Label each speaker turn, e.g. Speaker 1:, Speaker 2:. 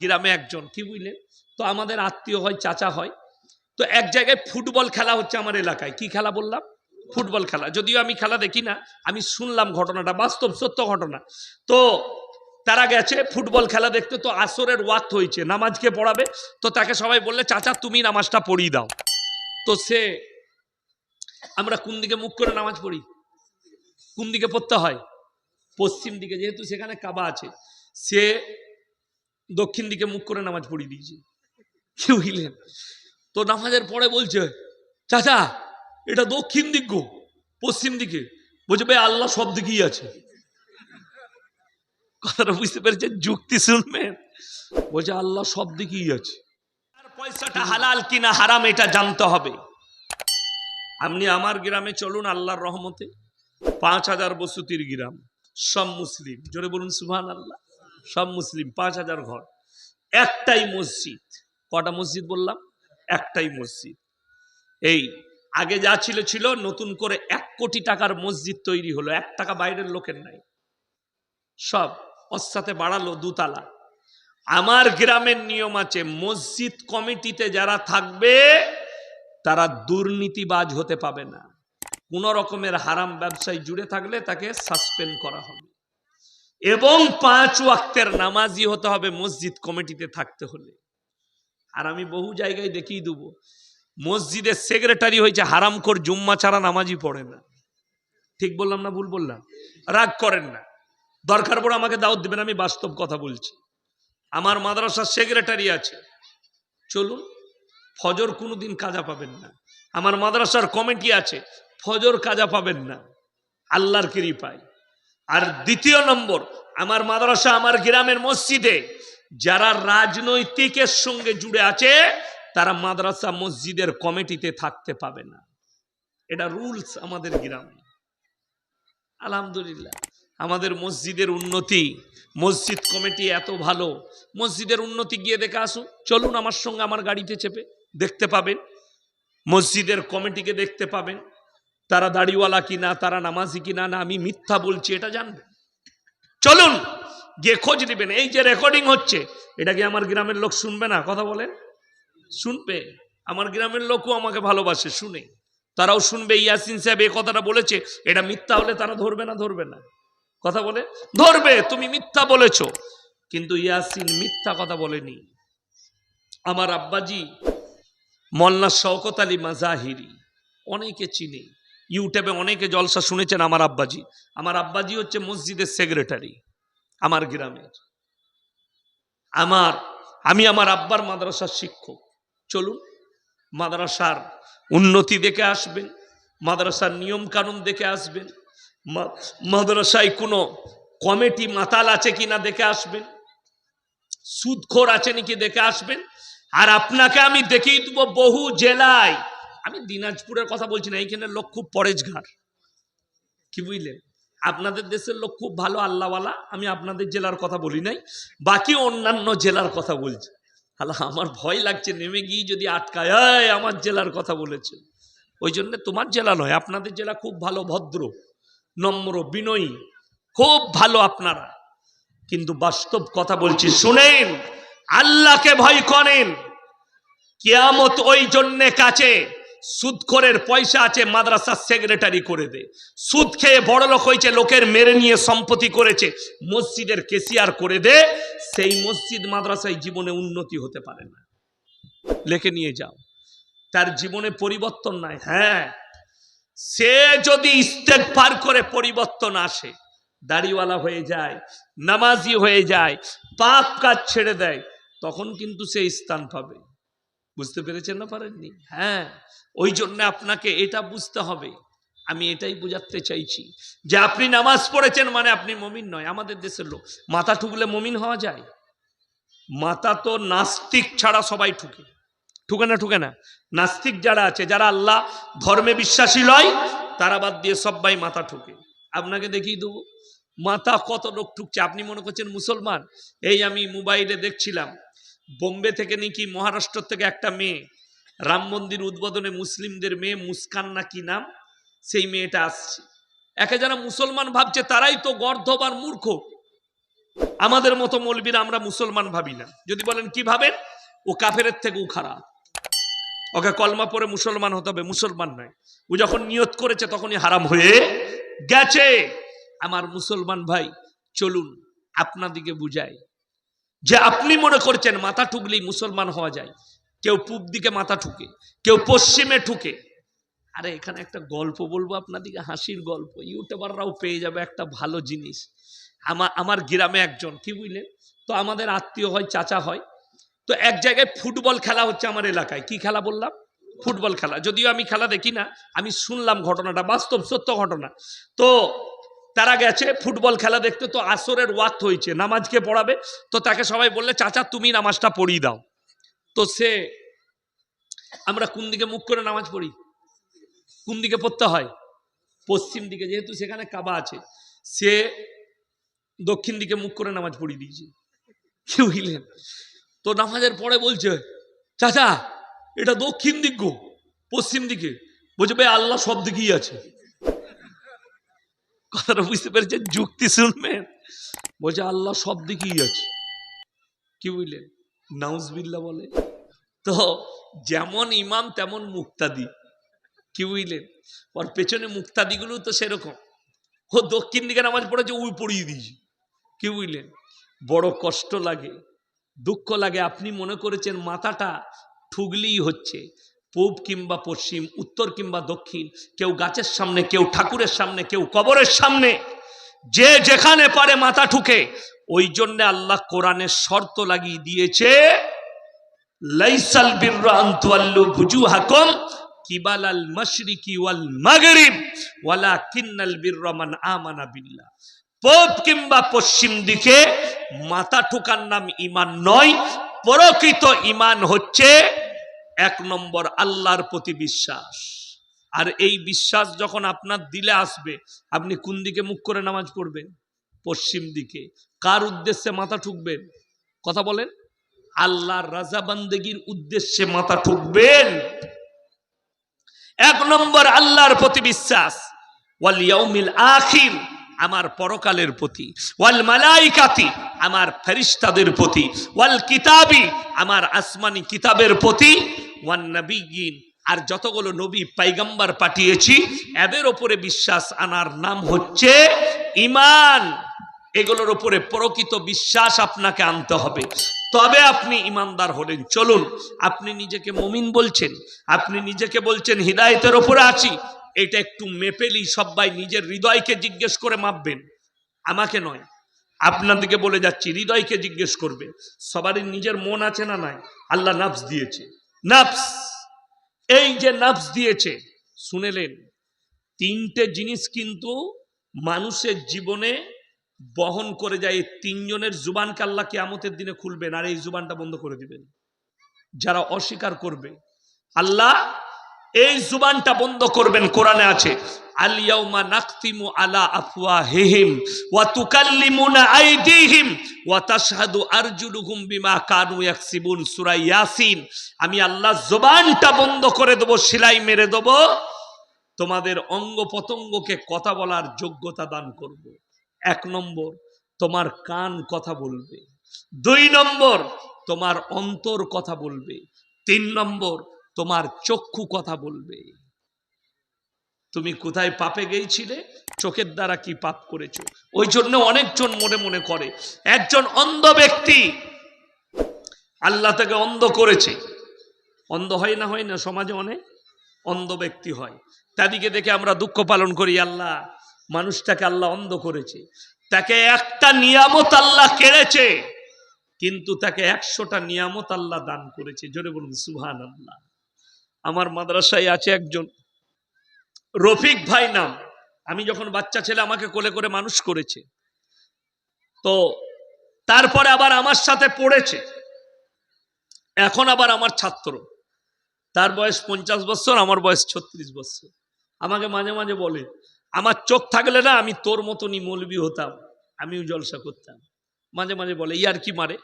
Speaker 1: গ্রামে একজন, কি বুঝলেন? তো আমাদের আত্মীয় হয়, চাচা হয়। তো এক জায়গায় ফুটবল খেলা হচ্ছে আমার এলাকায়। কি খেলা বললাম? ফুটবল খেলা। যদিও আমি খেলা দেখি না, আমি শুনলাম ঘটনাটা, বাস্তব সত্য ঘটনা। তো তারা গেছে, ফুটবল খেলা দেখতে, তো আসরের ওয়াক্ত হয়েছে নামাজকে পড়াবে? তো তাকে সবাই বললে, চাচা, তুমি নামাজটা পড়িয়ে দাও। তো সে, আমরা কোন দিকে মুখ করে নামাজ পড়ি? কোন দিকে পড়তে হয়? পশ্চিম দিকে, যেহেতু সেখানে কাবা আছে। সে দক্ষিণ দিকে মুখ করে নামাজ পড়িয়ে দিয়েছে। কেউ বুঝলেন তো নামাজের পরে বলছে চাচা এটা দক্ষিণ দিক গো পশ্চিম দিকে। বলছে ভাই আল্লাহ সব দিকেই আছে। কথাটা বুঝতে পেরেছেন যুক্তি শুনবেন বলছে আল্লাহ সব দিকেই আছে। আর পয়সাটা হালাল কিনা হারাম এটা জানতে হবে। আপনি আমার গ্রামে চলুন আল্লাহর রহমতে। পাঁচ হাজার বসতির গ্রাম সব মুসলিম। জোরে বলুন সুহান আল্লাহ সব মুসলিম, পাঁচ হাজার ঘর। একটাই মসজিদ। কটা মসজিদ বললাম? একটাই মসজিদ। এই, আগে যা ছিল ছিল, নতুন করে এক কোটি টাকার মসজিদ তৈরি হলো। এক টাকা বাইরের লোকের নাই। সব সাথে বাড়ালো দুতলা। আমার গ্রামের নিয়ম আছে, মসজিদ কমিটিতে যারা থাকবে, তারা দুর্নীতিবাজ হতে পাবে না। কোন রকমের হারাম ব্যবসায় জুড়ে থাকলে তাকে সাসপেন্ড করা হবে। এবং পাঁচ ওয়াক্তের নামাজি হতে হবে মসজিদ কমিটিতে থাকতে হলে। আর আমি বহু জায়গায় দেখিয়ে দেবো, মসজিদের সেক্রেটারি হয়েছে হারামখোর, জুম্মা ছাড়া নামাজি পড়ে না। ঠিক বললাম না ভুল বললাম? রাগ করেন না। দরকার পড়ে আমাকে দাওয়াত দেবেন, আমি বাস্তব কথা বলছি। আমার মাদ্রাসার সেক্রেটারি আছে। চলুন, ফজর কোনোদিন কাজা পাবেন না। আমার মাদ্রাসার কমিটি আছে, ফজর কাজা পাবেন না। আল্লাহর কৃপায়। আর দ্বিতীয় নম্বর, আমার মাদ্রাসা আমার গ্রামের মসজিদে যারা রাজনৈতিকের সঙ্গে জুড়ে আছে, তারা মাদ্রাসা মসজিদের কমিটিতে থাকতে পাবে না। এটা রুলস আমাদের গ্রামে। আলহামদুলিল্লাহ, আমাদের মসজিদের উন্নতি, মসজিদ কমিটি এত ভালো। মসজিদের উন্নতি গিয়ে দেখে আসুন। চলুন আমার সঙ্গে আমার গাড়িতে চেপে, দেখতে পাবেন। মসজিদের কমিটিকে দেখতে পাবেন। তারা দাড়িওয়ালা কিনা, তারা নামাজি কিনা, না আমি মিথ্যা বলছি, এটা জানবে। চলুন, গিয়ে খোঁজ নেবেন। এই যে রেকর্ডিং হচ্ছে, এটা কি আমার গ্রামের লোক শুনবে না? কথা বলে শুনবে। আমার গ্রামের লোকও আমাকে ভালোবাসে, শুনে। তারাও শুনবে, ইয়াসিন সাহেব এই কথাটা বলেছে, এটা মিথ্যা হলে তারা ধরবে না ধরবে না। কথা বলে, ধরবে, তুমি মিথ্যা বলেছ। কিন্তু ইয়াসিন মিথ্যা কথা বলেনি। আমার আব্বাজি মল্লা শওকত আলী মাজাহিরি, অনেকে চিনি। ইউটিউবে অনেকে জলসা শুনেছেন আমার আব্বাজি। আমার আব্বাজি হচ্ছে মসজিদের সেক্রেটারি আমার গ্রামের। আমার, আমি আমার আব্বার মাদ্রাসার শিক্ষক। চলুন, মাদ্রাসার উন্নতি দেখে আসবেন, মাদ্রাসার নিয়ম কানুন দেখে আসবেন মাদ্রাসায় কোনো কমিটি মাতাল আছে কি না দেখে আসবেন, সুদখোর আছে নাকি দেখে আসবেন, আর আপনাকে আমি দেখিয়ে দেবো বহু জেলায় আমি দিনাজপুরের কথা বলছি না এইখানে লোক খুব পরেজগার কি বুঝলেন? আপনাদের দেশের লোক খুব ভালো আল্লাহওয়ালা আমি আপনাদের জেলার কথা বলি নাই বাকি অন্যান্য জেলার কথা বলছি। আল্লাহ আমার ভয় লাগছে নেমে গিয়ে যদি আটকায় "এই, আমার জেলার কথা বলেছে। ওই জন্য তোমার জেলা নয় আপনাদের জেলা খুব ভালো ভদ্র নম্র বিনয়ী খুব ভালো আপনারা। কিন্তু বাস্তব কথা বলছি শুনেন আল্লাহকে ভয় করেন কেয়ামত ওই জন্যে কাছে। সুদখোরের পয়সা আছে, মাদ্রাসার সেক্রেটারি করে দে। সুদ খেয়ে বড় লোক হয়েছে, লোকের মেরে নিয়ে সম্পত্তি করেছে। মসজিদের কেসিয়ার করে দে, সেই মসজিদ মাদ্রাসায় জীবনে উন্নতি হতে পারে না। লেখে নিয়ে যাও। তার জীবনে পরিবর্তন নাই হ্যাঁ। সে যদি স্টেট পার করে পরিবর্তন আসে, দাড়িওয়ালা হয়ে যায়, নামাজি হয়ে যায়, পাপ কাজ ছেড়ে দেয়, তখন কিন্তু সে স্থান পাবে। বুঝতে পেরেছেন না পারেননি? হ্যাঁ ওই জন্য আপনাকে এটা বুঝতে হবে। আমি এটাই বুঝাতে চাইছি যে আপনি নামাজ পড়েছেন মানে আপনি মমিন নয়, আমাদের দেশের লোক। মাথা ঠুকলে মমিন হওয়া যায়? মাথা তো নাস্তিক ছাড়া সবাই ঠুকে। ঠুকে না ঠুকে না। নাস্তিক যারা আছে, যারা আল্লাহ ধর্মে বিশ্বাসী লয়, তারা বাদ দিয়ে সবাই মাথা ঠুকে। আপনাকে দেখিয়ে দেবো। মাথা কত লোক ঠুকছে? আপনি মনে করছেন মুসলমান? এই আমি মোবাইলে দেখছিলাম। বোম্বে থেকে নাকি মহারাষ্ট্র থেকে একটা মেয়ে, রাম মন্দির উদ্বোধনে মুসলিমদের মেয়ে মুস্কান না কি নাম? সেই মেয়েটা আসছে। একে যারা মুসলমান ভাবছে তারাই তো গর্ধব আর মূর্খ। আমাদের মতো মৌলবীরা আমরা মুসলমান ভাবি না। যদি বলেন কি ভাবেন? ও কাফেরের থেকেও খারাপ। ওকে কলমা পরে মুসলমান হতে হবে, মুসলমান নয়। ও যখন নিয়ত করেছে তখনই হারাম হয়ে গেছে। আমার মুসলমান ভাই, চলুন আপনাদিকে বুঝাই। যে আপনি মনে করছেন মাথা ঠুকলেই মুসলমান হওয়া যায়। কেউ পূব দিকে মাথা ঠুকে, কেউ পশ্চিমে ঠুকে। আরে এখানে একটা গল্প বলব আপনাদিকে, হাসির গল্প। ইউটিউবাররাও পেয়ে যাবে একটা ভালো জিনিস। আমার আমার গ্রামে একজন, কি বুঝলেন? তো আমাদের আত্মীয় হয়, চাচা হয়। তো এক জায়গায় ফুটবল খেলা হচ্ছে আমার এলাকায়। কি খেলা বললাম? ফুটবল খেলা। যদিও আমি খেলা দেখি না, আমি শুনলাম ঘটনাটা, বাস্তব সত্য ঘটনা। তো তারা গেছে, ফুটবল খেলা দেখতে, তো আসরের ওয়াক্ত হয়েছে, নামাজকে পড়াবে। তো তাকে সবাই বললে, চাচা, তুমি নামাজটা পড়িয়ে দাও। তো সে, আমরা কোন দিকে মুখ করে নামাজ পড়ি? কোন দিকে পড়তে হয়? পশ্চিম দিকে, যেহেতু সেখানে কাবা আছে, সে দক্ষিণ দিকে মুখ করে নামাজ পড়িয়ে দিয়েছে। কেউ বুঝলেন তো নামাজের পরে বলছে, চাচা, এটা দক্ষিণ দিক গো, পশ্চিম দিকে। বলছে, ভাই, আল্লাহ সব দিকেই আছে। কথাটা বুঝতে পেরেছেন? যুক্তি শুনবেন। বলছে, আল্লাহ সব দিকেই আছে। কি বুঝলেন? নাউজবিল্লা বলে। তো যেমন ইমাম, তেমন মুক্তাদি। কি বুঝলেন? ওর পেছনে মুক্তাদিগুলো তো সেরকম। ও দক্ষিণ দিকে নামাজ পড়েছে উই পড়িয়ে দিয়েছে। কি বুঝলেন? বড় কষ্ট লাগে, দুঃখ লাগে। আপনি মনে করেছেন, মাথাটা ঠুগলিই হচ্ছে। পূব কিংবা পশ্চিম, উত্তর কিংবা দক্ষিণ, কেউ গাছের সামনে, কেউ ঠাকুরের সামনে, কেউ কবরের সামনে, যে যেখানে পারে মাথা ঠুকে, ওই জন্যে আল্লাহ কোরআনের শর্ত লাগিয়ে দিয়েছে, লাইসাল কিবালাল ওয়াল মাগরিব মান আমানা বিল্লাহ। পূব কিংবা পশ্চিম দিকে মাথা ঠুকার নাম ইমান নয়, প্রকৃত ইমান হচ্ছে এক নম্বর আল্লাহর প্রতি বিশ্বাস। আর এই বিশ্বাস যখন আপনার দিলে আসবে, আপনি কোন দিকে মুখ করে নামাজ পড়বেন? পশ্চিম দিকে। কার উদ্দেশ্যে মাথা ঠুকবেন? কথা বলেন। আল্লাহর রাজাবান্দেগির উদ্দেশ্যে মাথা ঠুকবেন। এক নম্বর আল্লাহর প্রতি বিশ্বাস। ওয়াল ইয়াউমিল আখির, আমার পরকালের প্রতি। ওয়াল মালাইকাতি, আমার ফেরিস্তাদের প্রতি। ওয়াল কিতাবি, আমার আসমানি কিতাবের প্রতি। ওয়ান আর যতগুলো নবী পাইগাম্বার পাঠিয়েছি, এদের ওপরে বিশ্বাস আনার নাম হচ্ছে ইমান এগুলোর ওপরে প্রকৃত বিশ্বাস আপনাকে আনতে হবে। তবে আপনি ইমানদার হলেন। চলুন, আপনি নিজেকে মমিন বলছেন, আপনি নিজেকে বলছেন হৃদায়তের ওপরে আছি। এটা একটু মেপেলি সবাই নিজের হৃদয়কে জিজ্ঞেস করে মাপবেন। আমাকে নয়, আপনাদেরকে বলে যাচ্ছি, হৃদয়কে জিজ্ঞেস করবে। সবারই নিজের মন আছে না নাই? আল্লাহ নাফস দিয়েছে। নাফস। এই যে নাফস দিয়েছে, শুনেলেন, তিনটে জিনিস কিন্তু মানুষের জীবনে বহন করে যায়। এই তিনজনের জুবানকে আল্লাহ কিয়ামতের দিনে খুলবেন আর এই জুবানটা বন্ধ করে দিবেন। যারা অস্বীকার করবে, আল্লাহ এই জুবানটা বন্ধ করবেন, কোরআনে আছে আলিয়াউমা নাকতিমু আলা আমি আল্লাহ জবানটা বন্ধ করে দেব, সেলাই মেরে দেব, তোমাদের অঙ্গ পতঙ্গকে কথা বলার যোগ্যতা দান করব। এক নম্বর, তোমার কান কথা বলবে। দুই নম্বর, তোমার অন্তর কথা বলবে। তিন নম্বর তোমার চক্ষু কথা বলবে। তুমি কোথায় পাপে গিয়েছিলে চোখের দ্বারা কি পাপ করেছ? ওই জন্য অনেকজন মনে মনে করে, একজন অন্ধ ব্যক্তি আল্লাহ তাকে অন্ধ করেছে। অন্ধ হয় না হয় না, সমাজে অনেক অন্ধ ব্যক্তি হয়। তাদিকে দেখে আমরা দুঃখ পালন করি, আল্লাহ, মানুষটাকে আল্লাহ অন্ধ করেছে। তাকে একটা নিয়ামত আল্লাহ কেড়েছে, কিন্তু তাকে একশোটা নিয়ামত আল্লাহ দান করেছে। জোরে বলুন সুহান আল্লাহ আমার মাদ্রাসায় আছে একজন। রফিক ভাই নাম। আমি যখন বাচ্চা ছেলে আমাকে কোলে করে মানুষ করেছে। তো তারপরে আবার আমার সাথে পড়েছে। এখন আবার আমার ছাত্র। তার বয়স পঞ্চাশ বছর, আমার বয়স ছত্রিশ বছর। আমাকে মাঝে মাঝে বলে, আমার চোখ থাকলে না আমি তোর মতনই মলবি হতাম, আমিও জলসা করতাম। মাঝে মাঝে বলে ইয়ার কি মারে?